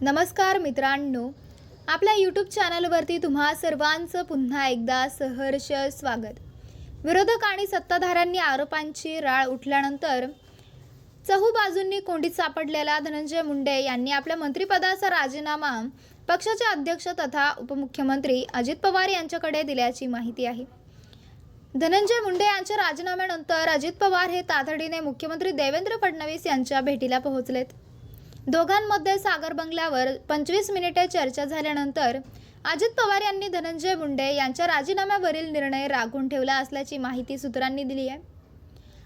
नमस्कार मित्रांनो आपल्या यूट्यूब चॅनलवरती तुम्हा सर्वांचं पुन्हा एकदा सहर्ष स्वागत. विरोधक आणि सत्ताधाऱ्यांनी आरोपांची राळ उठल्यानंतर चहू बाजूंनी कोंडीत सापडलेला धनंजय मुंडे यांनी आपल्या मंत्रिपदाचा राजीनामा पक्षाचे अध्यक्ष तथा उपमुख्यमंत्री अजित पवार यांच्याकडे दिल्याची माहिती आहे. धनंजय मुंडे यांच्या राजीनाम्यानंतर अजित पवार हे तातडीने मुख्यमंत्री देवेंद्र फडणवीस यांच्या भेटीला पोहोचलेत. दोघांमध्ये सागर बंगल्यावर पंचवीस मिनिटे चर्चा झाल्यानंतर अजित पवार यांनी धनंजय मुंडे यांच्या राजीनाम्यावरील निर्णय राखून ठेवला असल्याची माहिती सूत्रांनी दिली आहे.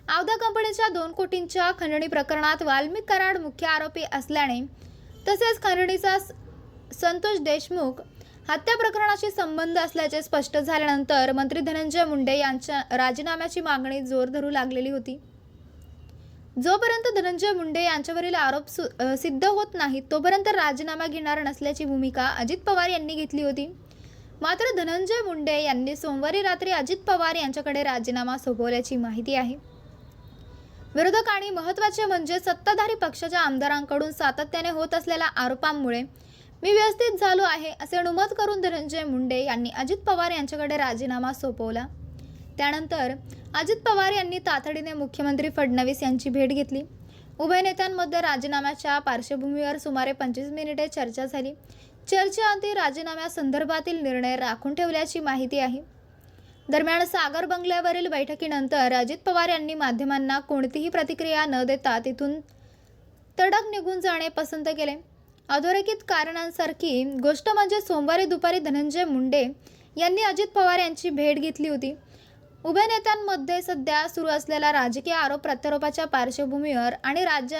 आवदा कंपनीच्या दोन कोटींच्या खंडणी प्रकरणात वाल्मिक कराड मुख्य आरोपी असल्याने तसेच खंडणीचा स- संतोष देशमुख हत्या प्रकरणाशी संबंध असल्याचे स्पष्ट झाल्यानंतर मंत्री धनंजय मुंडे यांच्या राजीनाम्याची मागणी जोर धरू लागलेली होती. जोपर्यंत धनंजय मुंडे यांच्यावरील आरोप सु- सिद्ध होत नाहीत तोपर्यंत राजीनामा घेणार नसल्याची भूमिका अजित पवार यांनी घेतली होती. मात्र धनंजय मुंडे यांनी सोमवारी रात्री अजित पवार यांच्याकडे राजीनामा सोपवल्याची माहिती आहे. विरोधक आणि महत्त्वाचे म्हणजे सत्ताधारी पक्षाच्या आमदारांकडून सातत्याने होत असलेल्या आरोपांमुळे मी व्यवस्थित झालो आहे असे अनुमत करून धनंजय मुंडे यांनी अजित पवार यांच्याकडे राजीनामा सोपवला. त्यानंतर अजित पवार यांनी तातडीने मुख्यमंत्री फडणवीस यांची भेट घेतली. उभय नेत्यांमध्ये राजीनाम्याच्या पार्श्वभूमीवर सुमारे पंचवीस मिनिटे चर्चा झाली. चर्चेअंती राजीनाम्यासंदर्भातील निर्णय राखून ठेवल्याची माहिती आहे. दरम्यान सागर बंगल्यावरील बैठकीनंतर अजित पवार यांनी माध्यमांना कोणतीही प्रतिक्रिया न देता तिथून तडक निघून जाणे पसंत केले. अधोरेखित कारणांसारखी गोष्ट म्हणजे सोमवारी दुपारी धनंजय मुंडे यांनी अजित पवार यांची भेट घेतली होती. उभय नेत्यांमध्ये सध्या सुरू असलेल्या राजकीय आरोप प्रत्यारोपाच्या पार्श्वभूमीवर आणि राज्य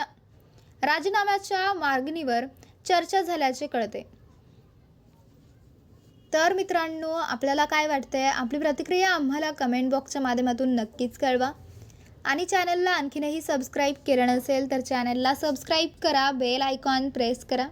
राजीनाम्याच्या मागणीवर चर्चा झाल्याचे कळते. तर मित्रांनो आपल्याला काय वाटतंय? आपली प्रतिक्रिया आम्हाला कमेंट बॉक्सच्या माध्यमातून नक्कीच कळवा. आणि चॅनलला आणखीनही सबस्क्राईब केलं नसेल तर चॅनलला सबस्क्राईब करा बेल आयकॉन प्रेस करा.